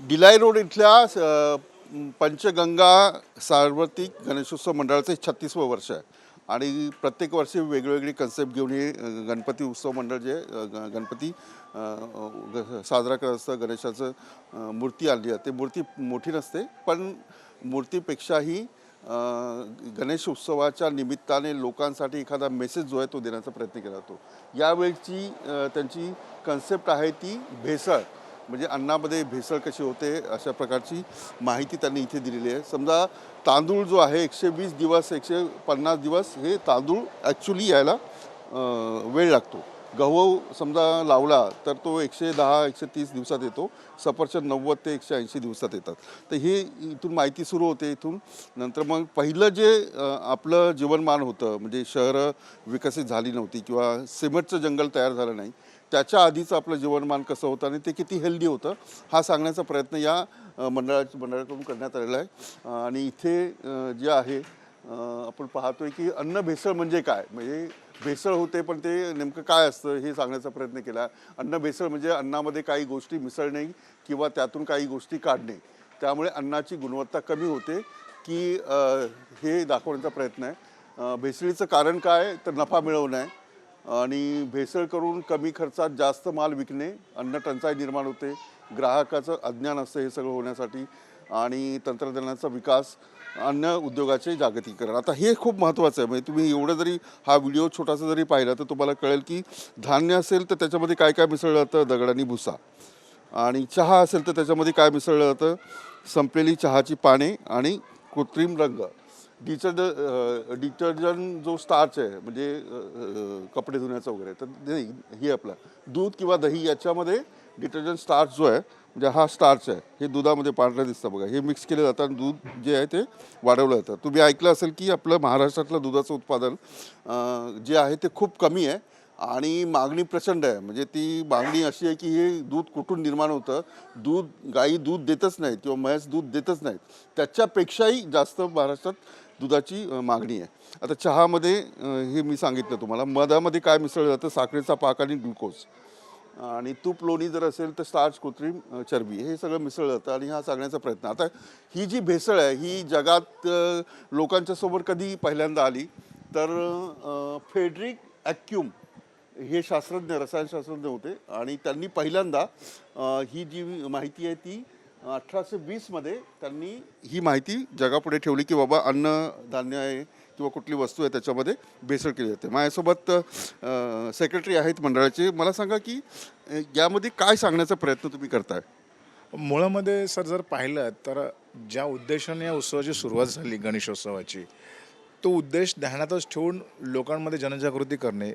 Dilai road इथल्या पंचगंगा सार्वत्रिक गणेशोत्सव मंडळाचं हे छत्तीसवं वर्ष आहे. आणि प्रत्येक वर्षी वेगवेगळी कन्सेप्ट घेऊन हे गणपती उत्सव मंडळ जे ग- गणपती ग- साजरा करत असतं गणेशाचं मूर्ती आणली जाते. मूर्ती मोठी नसते पण मूर्तीपेक्षाही गणेश उत्सवाच्या निमित्ताने लोकांसाठी एखादा मेसेज जो आहे तो देण्याचा प्रयत्न केला जातो. यावेळची त्यांची कन्सेप्ट आहे ती भेसळ. म्हणजे अन्नामध्ये भेसळ कशी होते अशा प्रकारची माहिती त्यांनी इथे दिलेली आहे. समजा तांदूळ जो आहे एकशे वीस दिवस एकशे पन्नास दिवस हे तांदूळ ॲक्च्युली यायला वेळ लागतो. गहू समजा लावला तर तो एकशे दहा एकशे तीस दिवसात येतो. सफरचंद नव्वद ते एकशे ऐंशी दिवसात येतात. तर हे इथून माहिती सुरू होते इथून. नंतर मग पहिलं जे आपलं जीवनमान होतं म्हणजे शहरं विकसित झाली नव्हती किंवा सिमेंटचं जंगल तयार झालं नाही त्याच्या आधीचं आपलं जीवनमान कसं होतं आणि ते किती हेल्दी होतं हा सांगण्याचा प्रयत्न या मंडळा मंडळाकडून करण्यात आलेला आहे. आणि इथे जे आहे आपण पाहतोय की अन्न भेसळ म्हणजे काय? म्हणजे भेसळ होते पण ते नेमकं काय असतं हे सांगण्याचा प्रयत्न केला. अन्न भेसळ म्हणजे अन्नामध्ये काही गोष्टी मिसळणे किंवा त्यातून काही गोष्टी काढणे. त्यामुळे अन्नाची गुणवत्ता कमी होते की हे दाखवण्याचा प्रयत्न आहे. भेसळीचं कारण काय? तर नफा मिळवणं आहे आणि भेसळ करून कमी खर्चात जास्त माल विकणे अन्न टंचाई निर्माण होते ग्राहकाचं अज्ञान असतं हे सगळं होण्यासाठी आणि तंत्रज्ञानाचा विकास. अन्न उद्योगाचे जागतिकीकरण. आता हे खूप महत्त्वाचं आहे. म्हणजे तुम्ही एवढं जरी हा व्हिडिओ छोटासा जरी पाहिला तर तुम्हाला कळेल की धान्य असेल तर त्याच्यामध्ये काय काय मिसळलं जातं दगड आणि भुसा. आणि चहा असेल तर त्याच्यामध्ये काय मिसळलं जातं संपलेली चहाची पाने आणि कृत्रिम रंग. डिटर्ज डिटर्जंट जो स्टार्च आहे म्हणजे कपडे धुण्याचा वगैरे तर हे आपलं. दूध किंवा दही याच्यामध्ये डिटर्जंट स्टार्च जो आहे म्हणजे हा स्टार्च आहे. हे दुधामध्ये पांढरं दिसतं बघा. हे मिक्स केलं जातं आणि दूध जे आहे ते वाढवलं जातं. तुम्ही ऐकलं असेल की आपलं महाराष्ट्रातलं दुधाचं उत्पादन जे आहे ते खूप कमी आहे आणि मागणी प्रचंड आहे. म्हणजे ती मागणी अशी आहे की हे दूध कुठून निर्माण होतं? दूध गाई दूध देतच नाहीत किंवा म्हैस दूध देतच नाहीत. त्याच्यापेक्षाही जास्त महाराष्ट्रात दुधाची मागणी आहे. आता चहामध्ये हे मी सांगितलं तुम्हाला. मधामध्ये काय मिसळलं जातं? साखरेचा पाक आणि ग्लुकोज. आणि तूप लोणी जर असेल तर स्टार्च कृत्रिम चरबी हे सगळं मिसळलं जातं आणि हा सांगण्याचा प्रयत्न. आता ही जी भेसळ आहे ही जगात लोकांच्या समोर कधी पहिल्यांदा आली तर फेडरिक फेड्रिक ॲक्युम हे शास्त्रज्ञ रसायनशास्त्रज्ञ होते आणि त्यांनी पहिल्यांदा ही जी माहिती आहे ती अठराशे वीसमध्ये त्यांनी ही माहिती जगापुढे ठेवली की बाबा अन्न धान्य आहे किंवा कुठली वस्तू आहे त्याच्यामध्ये भेसळ केली जाते. माझ्यासोबत सेक्रेटरी आहेत मंडळाचे. मला सांगा की यामध्ये काय सांगण्याचा प्रयत्न तुम्ही करताय? मुळामध्ये सर जर पाहिलं तर ज्या उद्देशाने या उत्सवाची सुरुवात झाली गणेशोत्सवाची तो उद्देश ध्यानातच ठेवून लोकांमध्ये जनजागृती करणे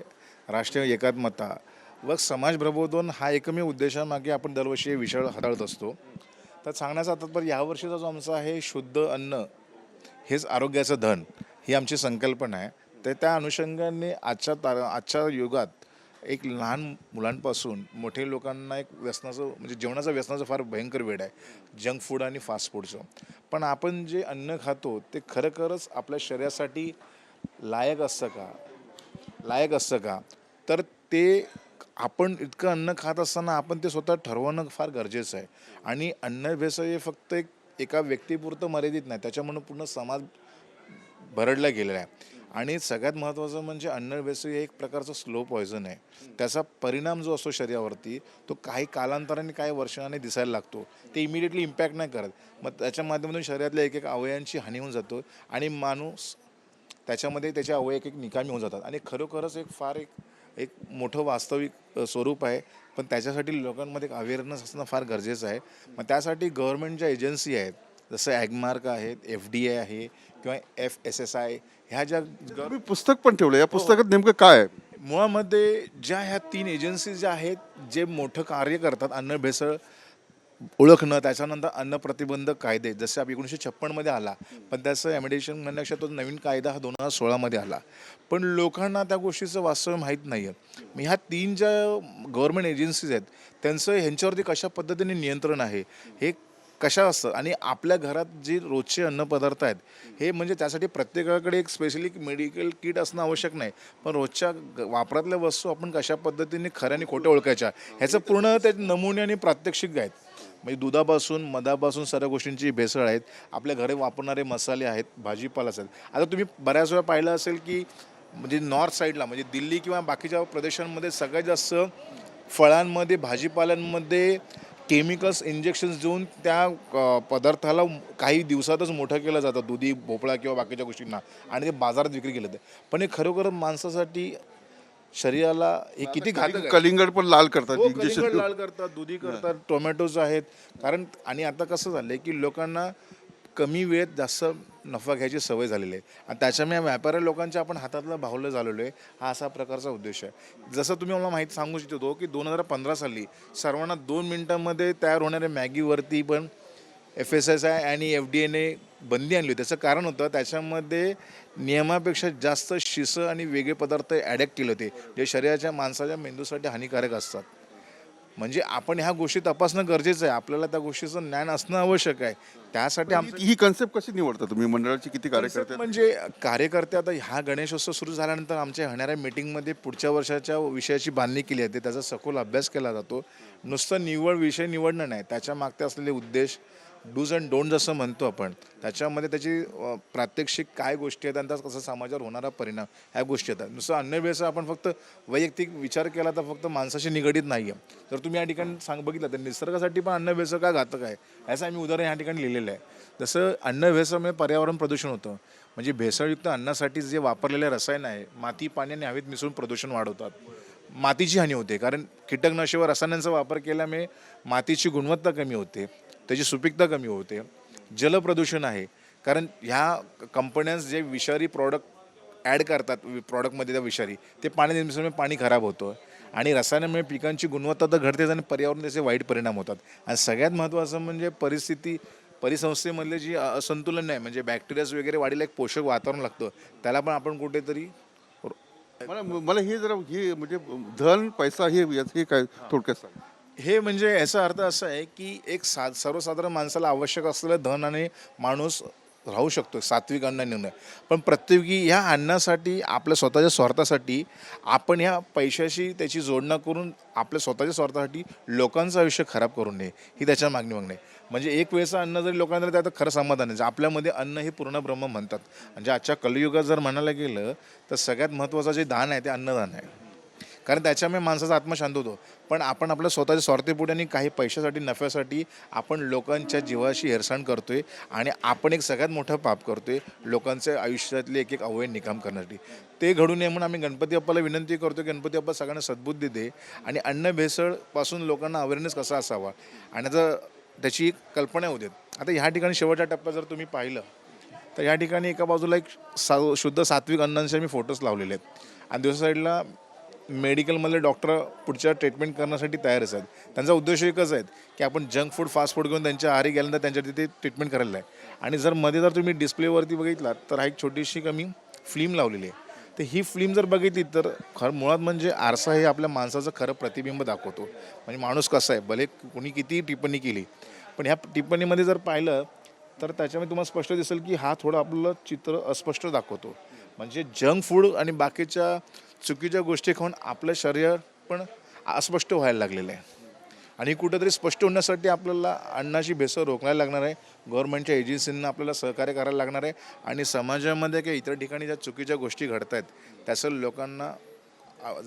राष्ट्रीय एकात्मता व समाज प्रबोधन हा एकमेव उद्देशामागे आपण दरवर्षी हे विषय हाताळत असतो. तर सांगण्याचा तात्पर्य यावर्षीचा जो आमचा आहे शुद्ध अन्न हेच आरोग्याचं धन. ही आमची संकल्पना आहे. तर त्या अनुषंगाने आजच्या तार आजच्या युगात एक लहान मुलांपासून मोठे लोकांना एक व्यसनाचं म्हणजे जेवणाचं व्यसनाचं फार भयंकर वेळ आहे. जंक फूड आणि फास्ट फूडचं. पण आपण जे अन्न खातो ते खरोखरच आपल्या शरीरासाठी लायक असतं का? लायक असतं का? तर ते आपण इतकं अन्न खात असताना आपण ते स्वतः ठरवणं फार गरजेचं आहे. आणि अन्न भेसळ हे फक्त एक एका व्यक्तीपुरतं मर्यादित नाही. त्याच्यामुळं पूर्ण समाज भरडला गेलेला आहे आणि सगळ्यात महत्त्वाचं म्हणजे अन्न भेसळ हे एक प्रकारचं स्लो पॉयझन आहे. त्याचा परिणाम जो असतो शरीरावरती तो काही कालांतराने काही वर्षाने दिसायला लागतो. ते इमिडिएटली इम्पॅक्ट नाही करत. मग त्याच्या माध्यमातून शरीरातल्या एक एक अवयांची हानी होऊन जातो आणि माणूस त्याच्यामध्ये त्याचे अवयव एक एक निकामी होऊन जातात. आणि खरोखरच एक फार एक एक मोठं वास्तविक स्वरूप आहे. पण त्याच्यासाठी लोकांमध्ये एक अवेअरनेस असणं फार गरजेचं आहे. मग त्यासाठी गव्हर्मेंट ज्या एजन्सी आहेत जसं ॲगमार्क आहेत एफ डी ए आहे किंवा एफ एस एस आय ह्या ज्या तुम्ही पुस्तक पण ठेवलं या पुस्तकात नेमकं काय आहे? मुळामध्ये ज्या ह्या तीन एजन्सीज ज्या आहेत जे मोठं कार्य करतात अन्न भेसळ ओळखणं त्याच्यानंतर अन्न प्रतिबंधक कायदे जसे आपण एकोणीसशे छप्पनमध्ये आला पण त्याचं ॲमिडेशन म्हणण्यापेक्षा तो नवीन कायदा हा दोन हजार सोळामध्ये आला. पण लोकांना त्या गोष्टीचं वास्तव माहीत नाही आहे मग ह्या तीन ज्या गव्हर्मेंट एजन्सीज आहेत त्यांचं ह्यांच्यावरती कशा पद्धतीने नियंत्रण आहे हे कशा असतं आणि आपल्या घरात जे रोजचे अन्नपदार्थ आहेत हे म्हणजे त्यासाठी प्रत्येकाकडे एक स्पेशली मेडिकल किट असणं आवश्यक नाही. पण रोजच्या ग- वापरातल्या वस्तू आपण कशा पद्धतीने खऱ्या आणि खोट्या ओळखायच्या ह्याचं पूर्ण ते नमुने आणि प्रात्यक्षिक आहेत. म्हणजे दुधापासून मधापासून सर्व गोष्टींची भेसळ आहेत. आपल्या घरी वापरणारे मसाले आहेत भाजीपालाच आहेत. आता तुम्ही बऱ्याच वेळा पाहिलं असेल की म्हणजे नॉर्थ साईडला म्हणजे दिल्ली किंवा बाकीच्या प्रदेशांमध्ये सगळ्यात जास्त फळांमध्ये भाजीपाल्यांमध्ये केमिकल्स इंजेक्शन्स देऊन त्या पदार्थाला काही दिवसातच मोठं केलं जातं दुधी भोपळा किंवा बाकीच्या गोष्टींना. आणि ते बाजारात विक्री केलं जातं. पण हे खरोखर माणसासाठी शरीराला हे किती घातक. कलिंगड पण लाल करतात हो, इंजेक्शन कलिंगड लाल करतात दुधी करतात टोमॅटोज आहेत. कारण आणि आता कसं झालंय की लोकांना कमी वेळेत जास्त नफा घ्यायची सवय झालेली आहे. आणि त्याच्यामुळे व्यापारी लोकांच्या आपण हातातलं भावलं झालेलो आहे. हा असा प्रकारचा उद्देश आहे. जसं तुम्ही मला माहिती सांगू इच्छितो की दोन हजार पंधरा साली सर्वांना दोन मिनिटांमध्ये तयार होणाऱ्या मॅगीवरती पण F S S A I F D एने बंदी आणली होती. त्याचं कारण होतं त्याच्यामध्ये नियमापेक्षा जास्त शिसं आणि वेगळे पदार्थ ॲडॅक्ट केले होते जे शरीराच्या माणसाच्या मेंदूसाठी हानिकारक असतात. म्हणजे आपण ह्या गोष्टी तपासणं गरजेचं आहे. आपल्याला त्या गोष्टीचं ज्ञान असणं आवश्यक आहे. त्यासाठी आमचं ही कन्सेप्ट कशी निवडता तुम्ही? मंडळाचे किती कार्यकर्ते? म्हणजे कार्यकर्ते आता ह्या गणेशोत्सव सुरू झाल्यानंतर आमच्या होणाऱ्या मीटिंगमध्ये पुढच्या वर्षाच्या विषयाची बांधणी केली जाते. त्याचा सखोल अभ्यास केला जातो. नुसतं निवड विषय निवडणं नाही. त्याच्या मागते असलेले उद्देश डूज अँड डोंट जसं म्हणतो आपण त्याच्यामध्ये त्याची प्रात्यक्षिक काय गोष्टी आहेत आणि त्याचा कसा समाजावर होणारा परिणाम ह्या गोष्टी येतात नुसतं अन्नव्यवसाय आपण फक्त वैयक्तिक विचार केला तर फक्त माणसाशी निगडीत नाही आहे जर तुम्ही या ठिकाणी सांग बघितलं तर निसर्गासाठी पण अन्नव्यवसाय का घातक आहे? याचं आम्ही उदाहरण या ठिकाणी लिहिलेलं आहे. जसं अन्नव्यवसायामुळे पर्यावरण प्रदूषण होतं म्हणजे भेसळयुक्त अन्नासाठी जे वापरलेले रसायन आहे माती पाणी आणि हवेत मिसळून प्रदूषण वाढवतात. मातीची हानी होते कारण कीटकनाशक व रसायनांचा वापर केल्यामुळे मातीची गुणवत्ता कमी होते. त्याची सुपीकता कमी होते. जलप्रदूषण आहे. कारण ह्या कंपन्याज जे विषारी प्रॉडक्ट ॲड करतात प्रॉडक्टमध्ये त्या विषारी ते पाणी निर्मितीमुळे पाणी खराब होतं. आणि रसायनामुळे पिकांची गुणवत्ता तर घडतेच आणि पर्यावरण त्याचे वाईट परिणाम होतात. आणि सगळ्यात महत्त्वाचं म्हणजे परिस्थिती परिसंस्थेमधले जी असंतुलन आहे म्हणजे बॅक्टेरियाज वगैरे वाढीला एक पोषक वातावरण लागतं. त्याला पण आपण कुठेतरी मला मला हे जरा हे म्हणजे धन पैसा हे याचं हे काय थोडक्यात सांग. हे म्हणजे याचा अर्थ असा आहे की एक सा सर्वसाधारण माणसाला आवश्यक असलेलं धन आणि माणूस राहू शकतो सात्विक अन्न निर्णय. पण प्रत्येकी ह्या अन्नासाठी आपल्या स्वतःच्या स्वार्थासाठी आपण ह्या पैशाशी त्याची जोडणं करून आपल्या स्वतःच्या स्वार्थासाठी लोकांचं आयुष्य खराब करू नये ही त्याच्या मागणी मागणे म्हणजे एक वेळेचं अन्न जरी लोकांना दिलं, त्यात खरं समाधान आहे. आपल्यामध्ये अन्न हे पूर्ण ब्रह्म म्हणतात. म्हणजे आजच्या कलियुगात जर म्हणायला गेलं तर सगळ्यात महत्त्वाचं जे दान आहे ते अन्नदान आहे. कारण त्याच्यामुळे माणसाचा आत्मा शांत होतो. पण आपण आपल्या स्वतःच्या स्वार्थीपुढे आणि काही पैशासाठी नफ्यासाठी आपण लोकांच्या जीवाशी हेरसांड करतोय आणि आपण एक सगळ्यात मोठं पाप करतोय लोकांच्या आयुष्यातले एक एक अवयव निकाम करण्यासाठी. ते घडू नये म्हणून आम्ही गणपती बाप्पाला विनंती करतो गणपती बाप्पा सगळ्यांना सद्बुद्धी दे आणि अन्न भेसळपासून लोकांना अवेअरनेस कसा असावा? आणि आता त्याची एक कल्पना होऊ देत. आता ह्या ठिकाणी शेवटच्या टप्प्यात जर तुम्ही पाहिलं तर या ठिकाणी एका बाजूला एक सा शुद्ध सात्विक अन्नांचे मी फोटोज लावलेले आहेत. आणि दुसऱ्या साईडला मेडिकलमधले डॉक्टर पुढच्या ट्रीटमेंट करण्यासाठी तयारच आहेत. त्यांचा उद्देश एकच आहे की आपण जंक फूड फास्ट फूड घेऊन त्यांच्या आहारी गेल्यानंतर त्यांच्या तिथे ट्रीटमेंट करायला आहे. आणि जर मध्ये जर तुम्ही डिस्प्लेवरती बघितलात तर हा एक छोटीशी कमी फिल्म लावलेली आहे. तर ही फिल्म जर बघितली तर खरं मुळात म्हणजे आरसा हे आपल्या माणसाचं खरं प्रतिबिंब दाखवतो. म्हणजे माणूस कसा आहे? भले कोणी कितीही टिप्पणी केली पण ह्या टिप्पणीमध्ये जर पाहिलं तर त्याच्यामध्ये तुम्हाला स्पष्ट दिसेल की हा थोडं आपलं चित्र अस्पष्ट दाखवतो. म्हणजे जंक फूड आणि बाकीच्या चुकीच्या गोष्टी खाऊन आपलं शरीर पण अस्पष्ट व्हायला लागलेलं आहे. आणि कुठेतरी स्पष्ट होण्यासाठी आपल्याला अन्नाची भेसळ रोखण्याला लागणार आहे. गव्हर्नमेंटच्या एजन्सींना आपल्याला सहकार्य करायला लागणार आहे. आणि समाजामध्ये किंवा इतर ठिकाणी ज्या चुकीच्या गोष्टी घडत आहेत त्याचं लोकांना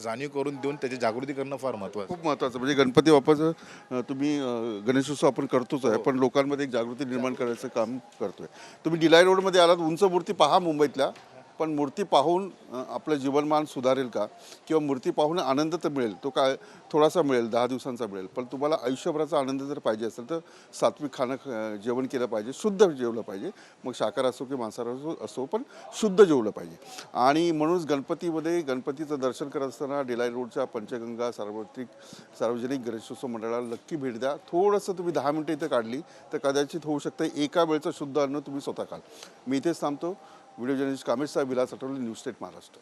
जाणीव करून देऊन त्याची जागृती करणं फार महत्त्वाचं खूप महत्त्वाचं म्हणजे गणपती बाप्पाचं तुम्ही गणेशोत्सव आपण करतोच आहे. पण लोकांमध्ये एक जागृती निर्माण करायचं काम करतोय. तुम्ही डिलाय रोडमध्ये आलात उंच मूर्ती पहा मुंबईतल्या. पण मूर्ती पाहून आपलं जीवनमान सुधारेल का? किंवा मूर्ती पाहून आनंद तर मिळेल तो काय थोडासा मिळेल दहा दिवसांचा मिळेल पण तुम्हाला आयुष्यभराचा आनंद जर पाहिजे असेल तर सात्विक खाणं जेवण केलं पाहिजे शुद्ध जेवलं पाहिजे. मग शाकाहार असो की मांसाहार असो असो पण शुद्ध जेवलं पाहिजे. आणि म्हणूनच गणपतीमध्ये गणपतीचं दर्शन करत असताना डिलाय रोडच्या पंचगंगा सार्वत्रिक सार्वजनिक गणेशोत्सव मंडळाला नक्की भेट द्या. थोडंसं तुम्ही दहा मिनटं इथं काढली तर कदाचित होऊ शकतं एका वेळचं शुद्ध अन्न तुम्ही स्वतः खाल. मी इथेच थांबतो. व्हिडिओ जर्नलिस्ट कामेश साहेब विलास आठवले न्यूज स्टेट महाराष्ट्र.